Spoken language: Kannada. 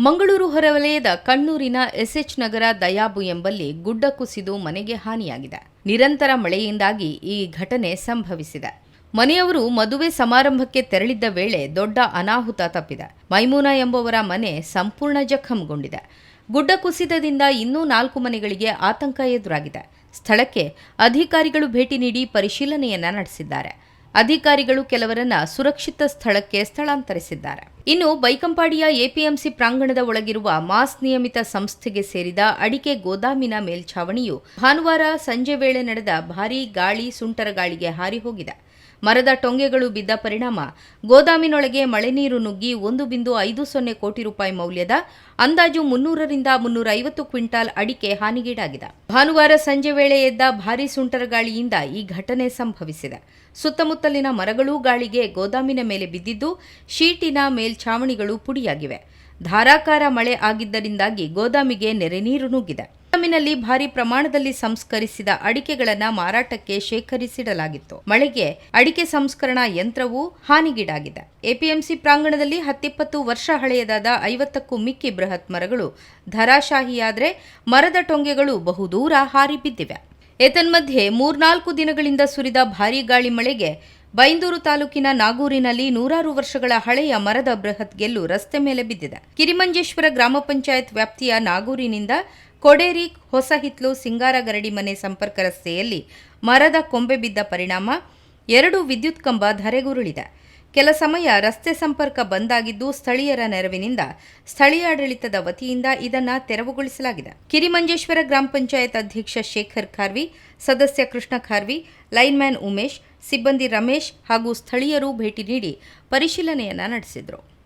ಮಂಗಳೂರು ಹೊರವಲಯದ ಕಣ್ಣೂರಿನ ಎಸ್ಎಚ್ ನಗರ ದಯಾಬು ಎಂಬಲ್ಲಿ ಗುಡ್ಡ ಕುಸಿದು ಮನೆಗೆ ಹಾನಿಯಾಗಿದೆ. ನಿರಂತರ ಮಳೆಯಿಂದಾಗಿ ಈ ಘಟನೆ ಸಂಭವಿಸಿದೆ. ಮನೆಯವರು ಮದುವೆ ಸಮಾರಂಭಕ್ಕೆ ತೆರಳಿದ್ದ ವೇಳೆ ದೊಡ್ಡ ಅನಾಹುತ ತಪ್ಪಿದೆ. ಮೈಮೂನಾ ಎಂಬುವರ ಮನೆ ಸಂಪೂರ್ಣ ಜಖಂಗೊಂಡಿದೆ. ಗುಡ್ಡ ಕುಸಿತದಿಂದ ಇನ್ನೂ ನಾಲ್ಕು ಮನೆಗಳಿಗೆ ಆತಂಕ ಎದುರಾಗಿದೆ. ಸ್ಥಳಕ್ಕೆ ಅಧಿಕಾರಿಗಳು ಭೇಟಿ ನೀಡಿ ಪರಿಶೀಲನೆಯನ್ನ ನಡೆಸಿದ್ದಾರೆ. ಅಧಿಕಾರಿಗಳು ಕೆಲವರನ್ನ ಸುರಕ್ಷಿತ ಸ್ಥಳಕ್ಕೆ ಸ್ಥಳಾಂತರಿಸಿದ್ದಾರೆ. ಇನ್ನು ಬೈಕಂಪಾಡಿಯ ಎಪಿಎಂಸಿ ಪ್ರಾಂಗಣದ ಒಳಗಿರುವ ಮಾಸ್ ನಿಯಮಿತ ಸಂಸ್ಥೆಗೆ ಸೇರಿದ ಅಡಿಕೆ ಗೋದಾಮಿನ ಮೇಲ್ಛಾವಣಿಯು ಭಾನುವಾರ ಸಂಜೆ ವೇಳೆ ನಡೆದ ಭಾರೀ ಗಾಳಿ, ಸುಂಟರ ಗಾಳಿಗೆ ಹಾರಿ ಹೋಗಿದೆ. ಮರದ ಟೊಂಗೆಗಳು ಬಿದ್ದ ಪರಿಣಾಮ. ಗೋದಾಮಿನೊಳಗೆ ಮಳೆ ನೀರು ನುಗ್ಗಿ ಒಂದು ಬಿಂದು ಐದು ಸೊನ್ನೆ ಕೋಟಿ ರೂಪಾಯಿ ಮೌಲ್ಯದ ಅಂದಾಜು ಮುನ್ನೂರರಿಂದ ಮುನ್ನೂರ ಐವತ್ತು ಕ್ವಿಂಟಾಲ್ ಅಡಿಕೆ ಹಾನಿಗೀಡಾಗಿದೆ. ಭಾನುವಾರ ಸಂಜೆ ವೇಳೆ ಎದ್ದ ಭಾರೀ ಸುಂಟರ ಗಾಳಿಯಿಂದ ಈ ಘಟನೆ ಸಂಭವಿಸಿದೆ. ಸುತ್ತಮುತ್ತಲಿನ ಮರಗಳೂ ಗಾಳಿಗೆ ಗೋದಾಮಿನ ಮೇಲೆ ಬಿದ್ದಿದ್ದು, ಶೀಟಿನ ಮೇಲ್ಛಾವಣಿಗಳು ಪುಡಿಯಾಗಿವೆ. ಧಾರಾಕಾರ ಮಳೆ ಆಗಿದ್ದರಿಂದಾಗಿ ಗೋದಾಮಿಗೆ ನೆರೆ ನೀರು ನುಗ್ಗಿದೆ. ಗೋದಾಮಿನಲ್ಲಿ ಭಾರಿ ಪ್ರಮಾಣದಲ್ಲಿ ಸಂಸ್ಕರಿಸಿದ ಅಡಿಕೆಗಳನ್ನು ಮಾರಾಟಕ್ಕೆ ಶೇಖರಿಸಿಡಲಾಗಿತ್ತು. ಮಳೆಗೆ ಅಡಿಕೆ ಸಂಸ್ಕರಣಾ ಯಂತ್ರವು ಹಾನಿಗೀಡಾಗಿದೆ. ಎಪಿಎಂಸಿ ಪ್ರಾಂಗಣದಲ್ಲಿ ಹತ್ತಿಪ್ಪತ್ತು ವರ್ಷ ಹಳೆಯದಾದ ಐವತ್ತಕ್ಕೂ ಮಿಕ್ಕಿ ಬೃಹತ್ ಮರಗಳು ಧರಾಶಾಹಿಯಾದರೆ ಮರದ ಟೊಂಗೆಗಳು ಬಹುದೂರ ಹಾರಿ ಬಿದ್ದಿವೆ. ಏತನ್ಮಧ್ಯೆ ಮೂರ್ನಾಲ್ಕು ದಿನಗಳಿಂದ ಸುರಿದ ಭಾರೀ ಗಾಳಿ ಮಳೆಗೆ ಬೈಂದೂರು ತಾಲೂಕಿನ ನಾಗೂರಿನಲ್ಲಿ ನೂರಾರು ವರ್ಷಗಳ ಹಳೆಯ ಮರದ ಬೃಹತ್ ಗೆಲ್ಲು ರಸ್ತೆ ಮೇಲೆ ಬಿದ್ದಿದೆ. ಕಿರಿಮಂಜೇಶ್ವರ ಗ್ರಾಮ ಪಂಚಾಯತ್ ವ್ಯಾಪ್ತಿಯ ನಾಗೂರಿನಿಂದ ಕೊಡೇರಿ ಹೊಸಹಿತ್ಲು ಸಿಂಗಾರಗರಡಿ ಮನೆ ಸಂಪರ್ಕ ರಸ್ತೆಯಲ್ಲಿ ಮರದ ಕೊಂಬೆ ಬಿದ್ದ ಪರಿಣಾಮ, ಎರಡು ವಿದ್ಯುತ್ ಕಂಬ ಧರೆಗುರುಳಿದೆ. ಕೆಲ ಸಮಯ ರಸ್ತೆ ಸಂಪರ್ಕ ಬಂದಾಗಿದ್ದು ಸ್ಥಳೀಯರ ನೆರವಿನಿಂದ ಸ್ಥಳೀಯ ಆಡಳಿತದ ವತಿಯಿಂದ ಇದನ್ನು ತೆರವುಗೊಳಿಸಲಾಗಿದೆ. ಕಿರಿಮಂಜೇಶ್ವರ ಗ್ರಾಮ ಪಂಚಾಯತ್ ಅಧ್ಯಕ್ಷ ಶೇಖರ್ ಖಾರ್ವಿ, ಸದಸ್ಯ ಕೃಷ್ಣ ಖಾರ್ವಿ, ಲೈನ್ಮ್ಯಾನ್ ಉಮೇಶ್, ಸಿಬ್ಬಂದಿ ರಮೇಶ್ ಹಾಗೂ ಸ್ಥಳೀಯರು ಭೇಟಿ ನೀಡಿ ಪರಿಶೀಲನೆಯನ್ನ ನಡೆಸಿದರು.